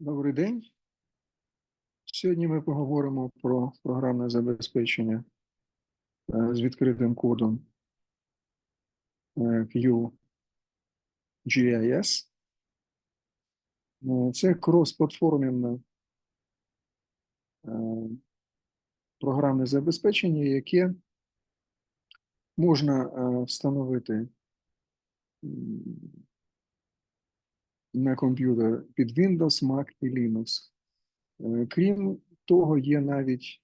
Добрий день. Сьогодні ми поговоримо про програмне забезпечення е, з відкритим кодом е, QGIS. Е, Це крос-платформенне програмне забезпечення, яке можна встановити на комп'ютер під Windows, Mac і Linux. Е, Крім того, є навіть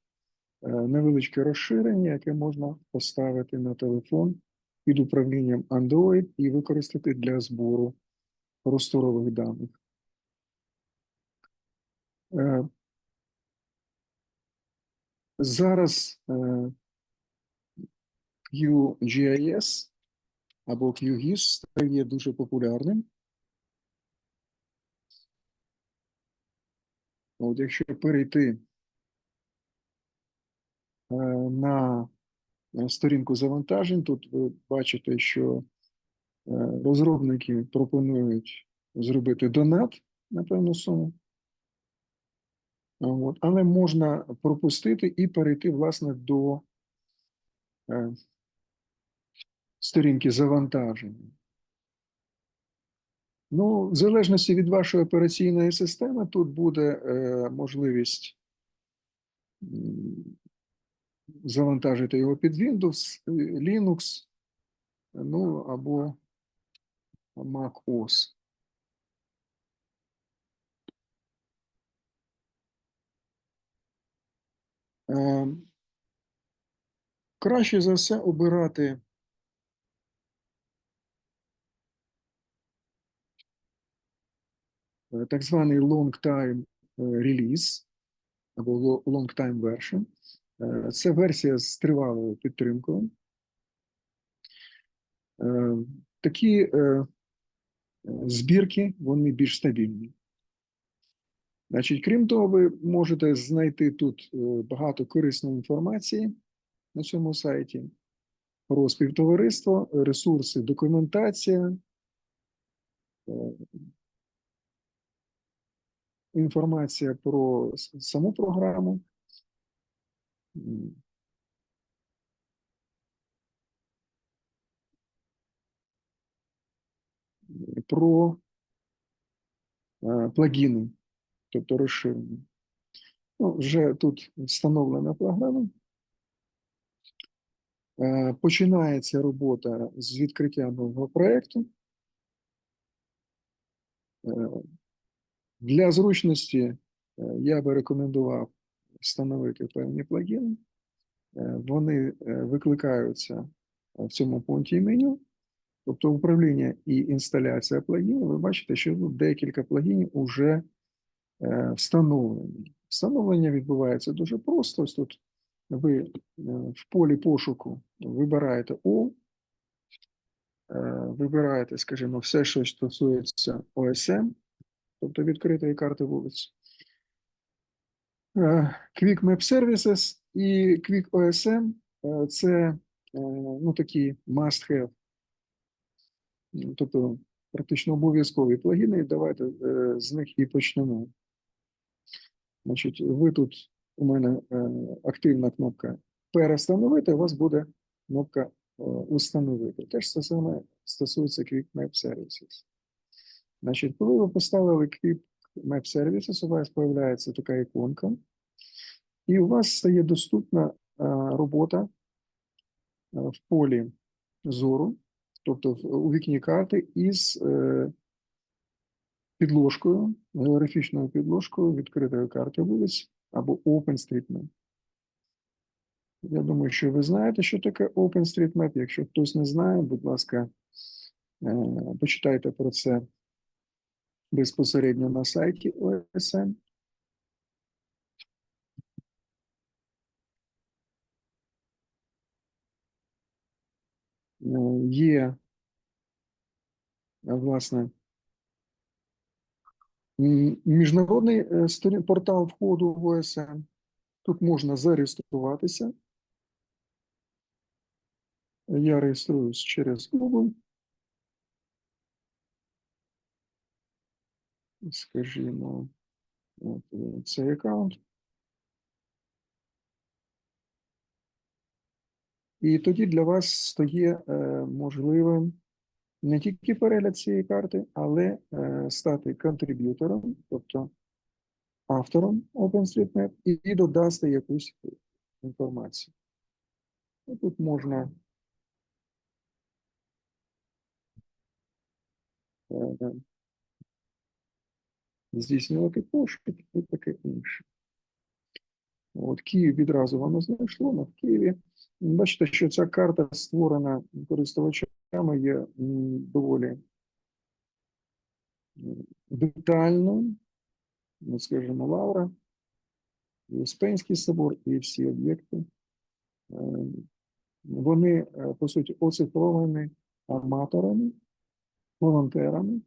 е, невеличке розширення, яке можна поставити на телефон під управлінням Android і використати для збору просторових даних. Е, Зараз QGIS або QGIS стає дуже популярним. От якщо перейти е, на е, сторінку завантажень, тут ви бачите, що е, розробники пропонують зробити донат на певну суму. От, але можна пропустити і перейти, власне, до сторінки завантаження. Ну, в залежності від вашої операційної системи, тут буде е, можливість завантажити його під Windows, Linux, ну або Mac OS. Е, краще за все обирати так званий long time е, release або long time version. Е, Це версія з тривалою підтримкою. Е, Такі е, е, збірки, вони більш стабільні. Значить, крім того, ви можете знайти тут е, багато корисної інформації на цьому сайті про співтовариство, ресурси, документація, е, інформація про саму програму. Про е, плагіни, тобто розширення. Ну, вже тут встановлена програма. Е, Починається робота з відкриття нового проєкту. Для зручності е, я би рекомендував встановити певні плагіни. Е, Вони е, викликаються в цьому пункті меню. Тобто управління і інсталяція плагінів, ви бачите, що тут декілька плагінів вже встановлені. Встановлення відбувається дуже просто. Ось тут ви в полі пошуку вибираєте All, вибираєте, скажімо, все, що стосується OSM, тобто відкритої карти вулиць. Е, Quick Map Services і Quick OSM е, це е, ну, такі must-have, Ну, тобто практично обов'язкові плагіни. Давайте з них і почнемо. Значить, ви тут у мене активна кнопка перестановити, у вас буде кнопка установити. Те ж саме стосується Quick Map Services. Значить, коли ви поставили Quick Map Services, у вас з'являється така іконка, і у вас стає доступна е, робота е, в полі зору, тобто у вікні карти із е, підложкою, географічною підложкою відкритої карти вулиць або OpenStreetMap. Я думаю, що ви знаєте, що таке OpenStreetMap. Якщо хтось не знає, будь ласка, почитайте про це безпосередньо на сайті OSM. Е, Є, е, власне, міжнародний е, портал входу в OSM. Тут можна зареєструватися. Я реєструюсь через Google. Скажімо, От, е, цей аккаунт. І тоді для вас стає е, можливим не тільки перегляд цієї карти, але е, стати контриб'ютором, тобто автором OpenStreetMap, і, додасти якусь інформацію. І тут можна здійснювати пошук і таке інше. От Київ відразу воно знайшло, в Києві. Бачите, що ця карта створена користувачами, є доволі детально, ну, скажімо, Лавра, і Успенський собор, і всі об'єкти. Е, Вони, е, по суті, оцифровані аматорами, волонтерами.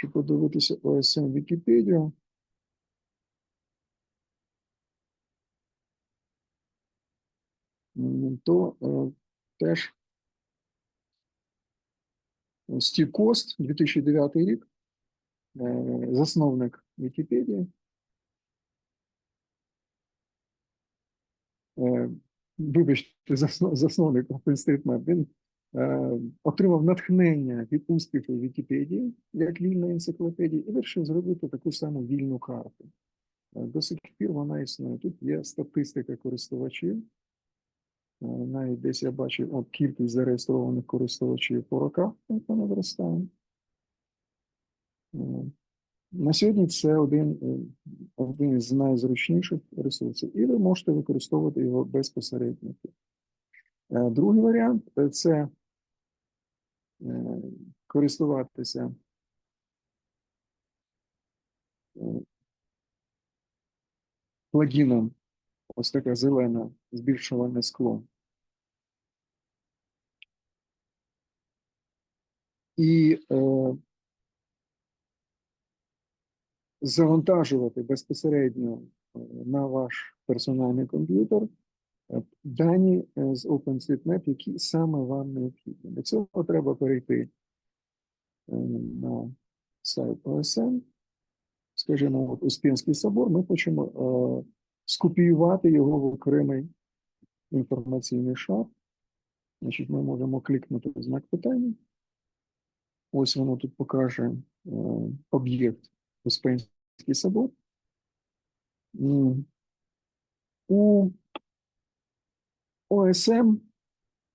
Щоб подивитися ОСМ Вікіпедію, то е, теж Стів Кост, 2009 рік, е, засновник Вікіпедії. Е, Вибачте, засно- засновник OpenStreetMap, він отримав натхнення від успіху Вікіпедії як вільної енциклопедії і вирішив зробити таку саму вільну карту. Е, До сих пір вона існує. Тут є статистика користувачів. Е, Навіть десь я бачив от, кількість зареєстрованих користувачів по роках, як вона зростає. Е, На сьогодні це один, е, один з найзручніших ресурсів, і ви можете використовувати його безпосередньо. Е, Другий варіант е, це е, користуватися. Е, плагіном, ось таке зелене збільшувальне скло. І е, завантажувати безпосередньо е, на ваш персональний комп'ютер. е, дані е, з OpenStreetMap, які саме вам необхідні. Для цього треба перейти е, на сайт OSN, скажімо, от Успенський собор, ми хочемо е, скопіювати його в окремий інформаційний шар. Значить, ми можемо клікнути знак питання. Ось воно тут покаже об'єкт Успенський собор. У ОСМ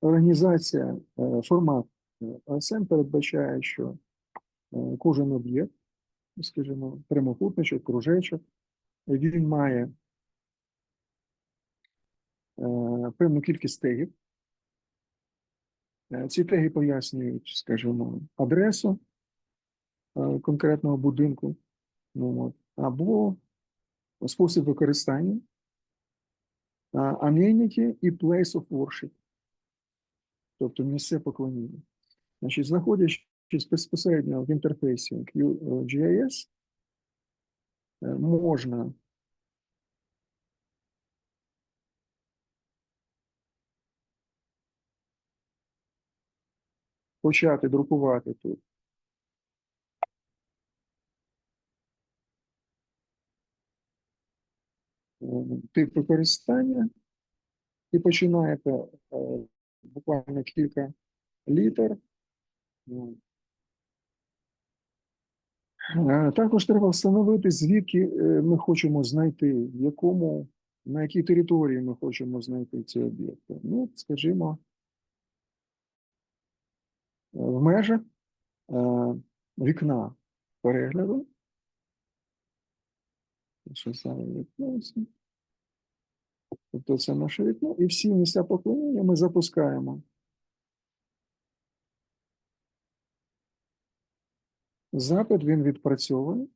організація, е, формат е, ОСМ передбачає, що е, кожен об'єкт, скажімо, прямокутничок, кружечок, він має певну кількість тегів. Ці теги пояснюють, скажімо, адресу конкретного будинку, ну, або спосіб використання, а, і place of worship, тобто місце поклоніння. Значить, знаходячись безпосередньо в інтерфейсі QGIS, е, можна почати друкувати тут тип використання і починаєте е, буквально кілька літер. Ну. Е, Також треба встановити, звідки е, ми хочемо знайти, якому, на якій території ми хочемо знайти ці об'єкти. Ну, скажімо, в межах вікна перегляду. Що саме вікно? Тобто це наше вікно, і всі місця поклоніння ми запускаємо. Запит він відпрацьований.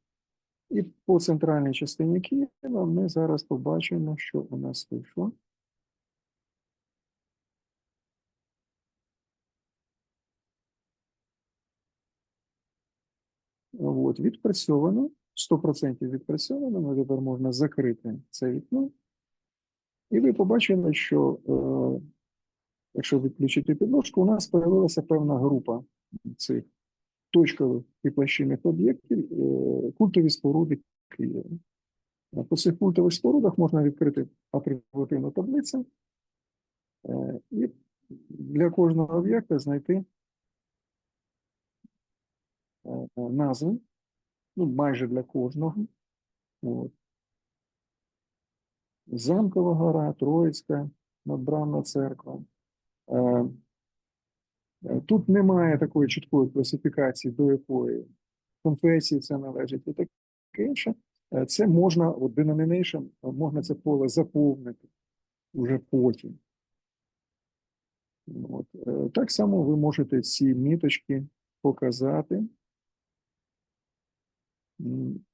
І по центральній частині Києва ми зараз побачимо, що у нас вийшло. От, відпрацьовано, 100% відпрацьовано, ну, тепер можна закрити це вікно. І ви побачили, що е, якщо відключити підложку, у нас з'явилася певна група цих точкових і площинних об'єктів е, культові споруди Києва. Е, По цих культових спорудах можна відкрити атрибутивну таблицю е, і для кожного об'єкта знайти е, назви, ну, майже для кожного. От. Замкова гора, Троїцька, надбранна церква. Е, е, Тут немає такої чіткої класифікації, до якої конфесії це належить і таке інше. Е, Це можна, от denomination, можна це поле заповнити уже потім. От. Так само ви можете ці міточки показати,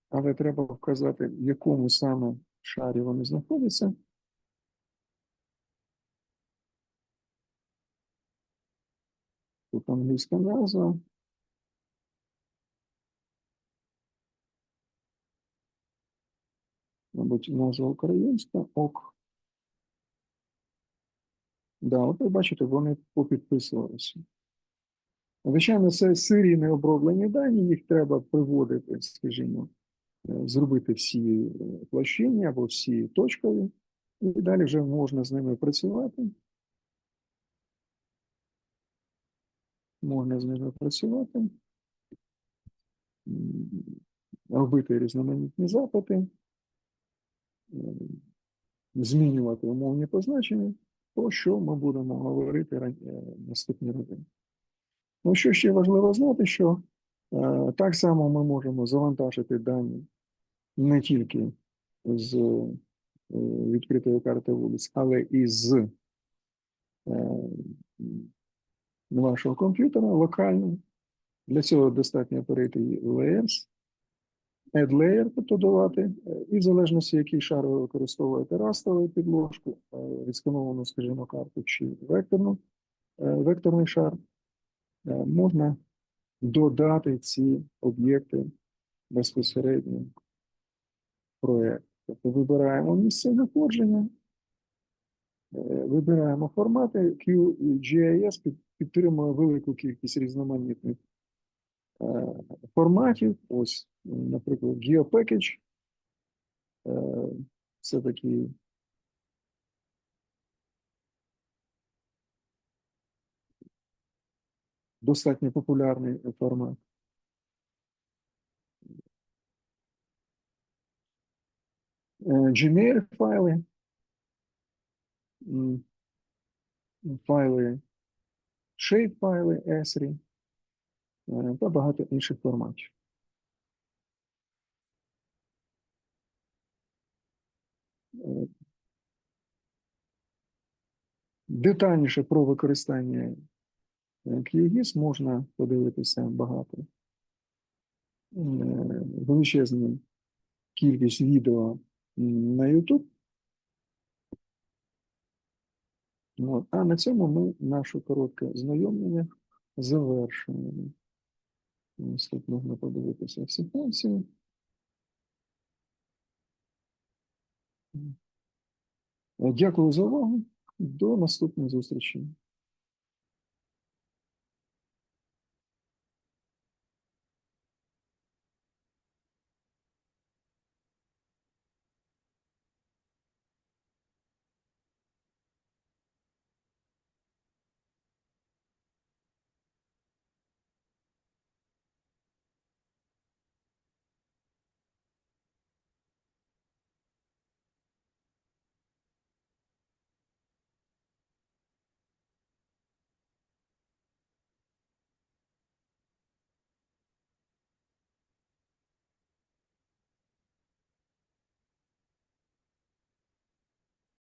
але треба вказати, в якому саме шарі вони знаходяться. Тут англійська назва. Мабуть, назва українська ок. Да, от ви бачите, вони попідписувалися. Звичайно, це серійні оброблені дані, їх треба приводити, скажімо, зробити всі е, площині або всі точкові, і далі вже можна з ними працювати. Можна з ними працювати, робити різноманітні запити, е, змінювати умовні позначення, про що ми будемо говорити е, наступні рази. Ну, що ще важливо знати, що е, так само ми можемо завантажити дані не тільки з е, відкритої карти вулиць, але і з е, вашого комп'ютера локально. Для цього достатньо перейти Layers, Add Layer, тобто додати, е, і в залежності, який шар ви використовуєте, растову підложку, відскановану, скажімо, карту чи векторну, векторний шар, можна додати ці об'єкти безпосередньо проєкт. Тобто вибираємо місце знаходження, е, вибираємо формати. QGIS підтримує велику кількість різноманітних е, форматів. Ось, наприклад, GeoPackage. Е, Це такий достатньо популярний формат. Gmail файли, файли, shape файли, ESRI е, та багато інших форматів. Е, Детальніше про використання е, QGIS можна подивитися багато. Е, Величезну кількість відео на YouTube. От. А на цьому ми наше коротке знайомлення завершуємо. Ось тут можна подивитися всі функції. Дякую за увагу. До наступної зустрічі.